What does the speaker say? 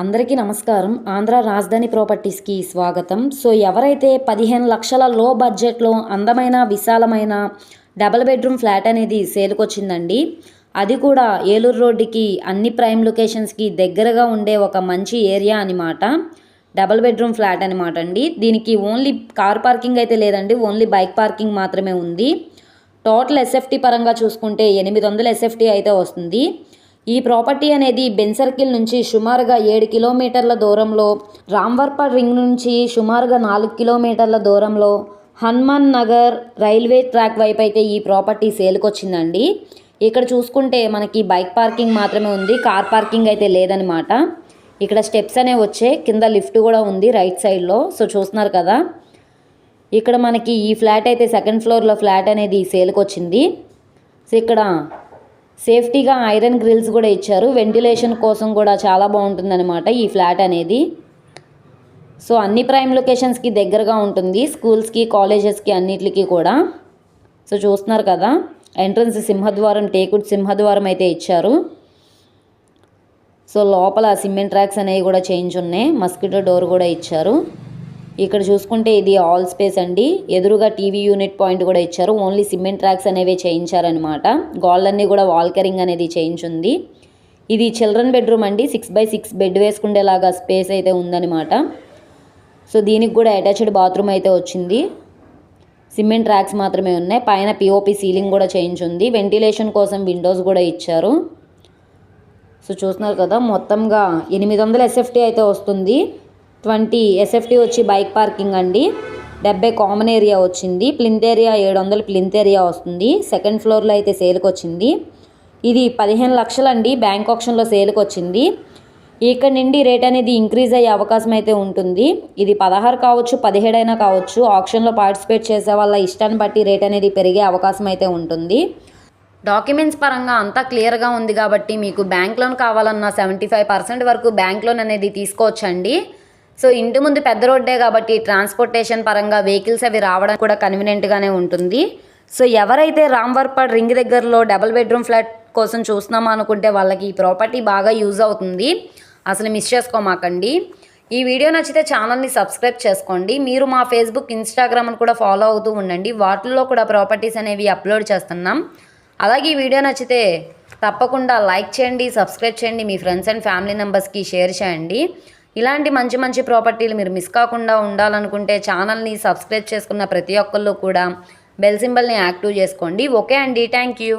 అందరికీ నమస్కారం. ఆంధ్ర రాజధాని ప్రాపర్టీస్కి స్వాగతం. సో ఎవరైతే పదిహేను లక్షల లో బడ్జెట్లో అందమైన విశాలమైన డబల్ బెడ్రూమ్ ఫ్లాట్ అనేది సేలుకొచ్చిందండి. అది కూడా ఏలూరు రోడ్డుకి అన్ని ప్రైమ్ లొకేషన్స్కి దగ్గరగా ఉండే ఒక మంచి ఏరియా అనమాట డబల్ బెడ్రూమ్ ఫ్లాట్ అనమాట అండి. దీనికి ఓన్లీ కార్ పార్కింగ్ అయితే లేదండి. ఓన్లీ బైక్ పార్కింగ్ మాత్రమే ఉంది. టోటల్ ఎస్ఎఫ్టీ పరంగా చూసుకుంటే ఎనిమిది వందల ఎస్ఎఫ్టీ అయితే వస్తుంది. ఈ ప్రాపర్టీ అనేది బెన్ సర్కిల్ నుంచి సుమారుగా ఏడు కిలోమీటర్ల దూరంలో రామ్వర్పడ్ రింగ్ నుంచి సుమారుగా నాలుగు కిలోమీటర్ల దూరంలో హనుమాన్ నగర్ రైల్వే ట్రాక్ వైపు అయితే ఈ ప్రాపర్టీ సేల్కొచ్చిందండి. ఇక్కడ చూసుకుంటే మనకి బైక్ పార్కింగ్ మాత్రమే ఉంది కార్ పార్కింగ్ అయితే లేదనమాట ఇక్కడ స్టెప్స్ అనే వచ్చే కింద లిఫ్ట్ కూడా ఉంది రైట్ సైడ్లో సో చూస్తున్నారు కదా. ఇక్కడ మనకి ఈ ఫ్లాట్ అయితే సెకండ్ ఫ్లోర్లో ఫ్లాట్ అనేది సేల్కి వచ్చింది సో ఇక్కడ సేఫ్టీగా ఐరన్ గ్రిల్స్ కూడా ఇచ్చారు. వెంటిలేషన్ కోసం కూడా చాలా బాగుంటుందన్నమాట ఈ ఫ్లాట్ అనేది. సో అన్ని ప్రైమ్ లొకేషన్స్కి దగ్గరగా ఉంటుంది. స్కూల్స్కి కాలేజెస్కి అన్నిటికి కూడా. సో చూస్తున్నారు కదా ఎంట్రన్స్ సింహద్వారం టేకుడ్ సింహద్వారం అయితే ఇచ్చారు. సో లోపల సిమెంట్ ట్రాక్స్ అనేవి కూడా చేంజ్ ఉన్నాయి. మస్కిటో డోర్ కూడా ఇచ్చారు. ఇక్కడ చూసుకుంటే ఇది ఆల్ స్పేస్ అండి. ఎదురుగా టీవీ యూనిట్ పాయింట్ కూడా ఇచ్చారు. ఓన్లీ సిమెంట్ ట్రాక్స్ అనేవి చేయించారనమాట గోళ్ళన్నీ కూడా వాల్కరింగ్ అనేది చేయించుంది. ఇది చిల్డ్రన్ బెడ్రూమ్ అండి. సిక్స్ బై సిక్స్ బెడ్ వేసుకునేలాగా స్పేస్ అయితే ఉందన్నమాట. సో దీనికి కూడా అటాచ్డ్ బాత్రూమ్ అయితే వచ్చింది. సిమెంట్ ట్రాక్స్ మాత్రమే ఉన్నాయి. పైన పిఓపి సీలింగ్ కూడా చేయించుంది. వెంటిలేషన్ కోసం విండోస్ కూడా ఇచ్చారు. సో చూస్తున్నారు కదా మొత్తంగా ఎనిమిది వందల ఎస్ఎఫ్టీ అయితే వస్తుంది. ట్వంటీ ఎస్ఎఫ్టీ వచ్చి బైక్ పార్కింగ్ అండి. డెబ్బై కామన్ ఏరియా వచ్చింది. ప్లింత్ ఏరియా ఏడు వందలు ప్లింత్ ఏరియా వస్తుంది సెకండ్ ఫ్లోర్లో అయితే సేల్కి వచ్చింది. ఇది పదిహేను లక్షలండి. బ్యాంక్ ఆప్షన్లో సేల్కి వచ్చింది. ఇక్కడ నుండి రేట్ అనేది ఇంక్రీజ్ అయ్యే అవకాశం అయితే ఉంటుంది. ఇది పదహారు కావచ్చు పదిహేడు అయినా కావచ్చు. ఆప్షన్లో పార్టిసిపేట్ చేసే వాళ్ళ ఇష్టాన్ని బట్టి రేట్ అనేది పెరిగే అవకాశం అయితే ఉంటుంది. డాక్యుమెంట్స్ పరంగా అంతా క్లియర్గా ఉంది కాబట్టి మీకు బ్యాంక్ లోన్ కావాలన్నా సెవెంటీ ఫైవ్ పర్సెంట్ వరకు బ్యాంక్ లోన్ అనేది తీసుకోవచ్చండి. సో ఇంటి ముందు పెద్ద రోడ్డే కాబట్టి ట్రాన్స్పోర్టేషన్ పరంగా వెహికల్స్ అవి రావడం కూడా కన్వీనియంట్గానే ఉంటుంది. సో ఎవరైతే రామ్వర్పడ్ రింగ్ దగ్గరలో డబుల్ బెడ్రూమ్ ఫ్లాట్ కోసం చూస్తున్నామా అనుకుంటే వాళ్ళకి ఈ ప్రాపర్టీ బాగా యూజ్ అవుతుంది. అసలు మిస్ చేసుకోమాకండి. ఈ వీడియో నచ్చితే ఛానల్ని సబ్స్క్రైబ్ చేసుకోండి. మీరు మా ఫేస్బుక్ ఇన్స్టాగ్రామ్ని కూడా ఫాలో అవుతూ ఉండండి. వాటిల్లో కూడా ప్రాపర్టీస్ అనేవి అప్లోడ్ చేస్తున్నాం. అలాగే ఈ వీడియో నచ్చితే తప్పకుండా లైక్ చేయండి సబ్స్క్రైబ్ చేయండి. మీ ఫ్రెండ్స్ అండ్ ఫ్యామిలీ మెంబర్స్కి షేర్ చేయండి. ఇలాంటి మంచి మంచి ప్రాపర్టీలు మీరు మిస్ కాకుండా ఉండాలనుకుంటే ఛానల్ని సబ్స్క్రైబ్ చేసుకున్న ప్రతి ఒక్కళ్ళు కూడా బెల్ సింబల్ని యాక్టివ్ చేసుకోండి. ఓకే అండి. Thank you.